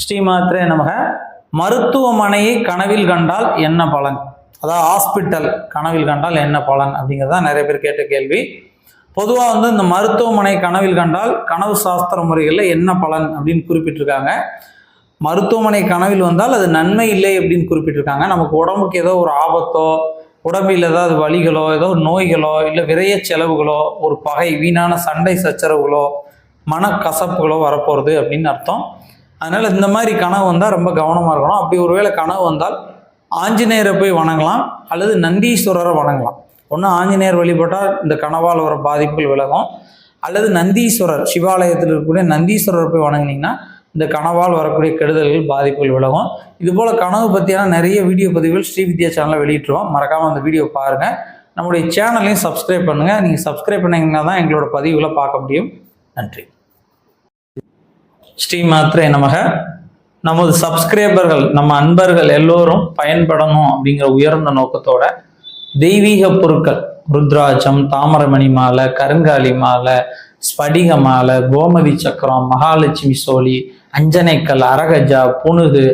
ஸ்ரீமாத்ரே நமக. மருத்துவமனையை கனவில் கண்டால் என்ன பலன்? அதாவது ஹாஸ்பிட்டல் கனவில் கண்டால் என்ன பலன் அப்படிங்கிறது தான் நிறைய பேர் கேட்ட கேள்வி. பொதுவாக வந்து இந்த மருத்துவமனை கனவில் கண்டால் கனவு சாஸ்திர முறைகளில் என்ன பலன் அப்படின்னு குறிப்பிட்டிருக்காங்க. மருத்துவமனை கனவில் வந்தால் அது நன்மை இல்லை அப்படின்னு குறிப்பிட்டிருக்காங்க. நமக்கு உடம்புக்கு ஏதோ ஒரு ஆபத்தோ உடம்பில் ஏதாவது வலிகளோ ஏதோ நோய்களோ இல்லை விரைய செலவுகளோ ஒரு பகை வீணான சண்டை சச்சரவுகளோ மனக்கசப்புகளோ வரப்போகிறது அப்படின்னு அர்த்தம். அதனால் இந்த மாதிரி கனவு வந்தால் ரொம்ப கவனமாக இருக்கணும். அப்படி ஒருவேளை கனவு வந்தால் ஆஞ்சநேயரை போய் வணங்கலாம் அல்லது நந்தீஸ்வரரை வணங்கலாம். ஒன்று ஆஞ்சநேயர் வழிபட்டால் இந்த கனவால் வர பாதிப்புகள் விலகும். அல்லது நந்தீஸ்வரர் சிவாலயத்தில் இருக்கக்கூடிய நந்தீஸ்வரரை போய் வணங்குனீங்கன்னா இந்த கனவால் வரக்கூடிய கெடுதல்கள் பாதிப்புகள் விலகும். இதுபோல் கனவு பற்றியான நிறைய வீடியோ பதிவுகள் ஸ்ரீ வித்யா சேனலில் வெளியிட்டுருவோம். மறக்காமல் அந்த வீடியோ பாருங்கள் நம்முடைய சேனலையும் சப்ஸ்கிரைப் பண்ணுங்கள் நீங்கள் சப்ஸ்கிரைப் பண்ணிங்கன்னா தான் எங்களோட பதிவுகளை பார்க்க முடியும். நன்றி. ஸ்ரீ மாத்ரே நமக. நமது சப்ஸ்கிரைபர்கள் நம்ம அன்பர்கள் எல்லோரும் பயன்படணும் அப்படிங்கிற உயர்ந்த நோக்கத்தோட தெய்வீக பொருட்கள் ருத்ராட்சம் தாமரமணி மாலை கருங்காலி மாலை ஸ்படிக மாலை கோமதி சக்கரம் மகாலட்சுமி சோழி அஞ்சனைக்கல் அரகஜா புனுகு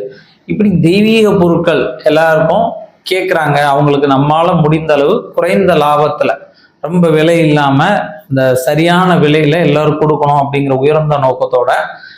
இப்படி தெய்வீக பொருட்கள் எல்லாருக்கும் கேட்குறாங்க அவங்களுக்கு நம்மால் முடிந்த அளவு குறைந்த லாபத்தில். ரொம்ப விலை இல்லாமல் இந்த சரியான விலையில் எல்லாரும் கொடுக்கணும் அப்படிங்கிற உயர்ந்த நோக்கத்தோட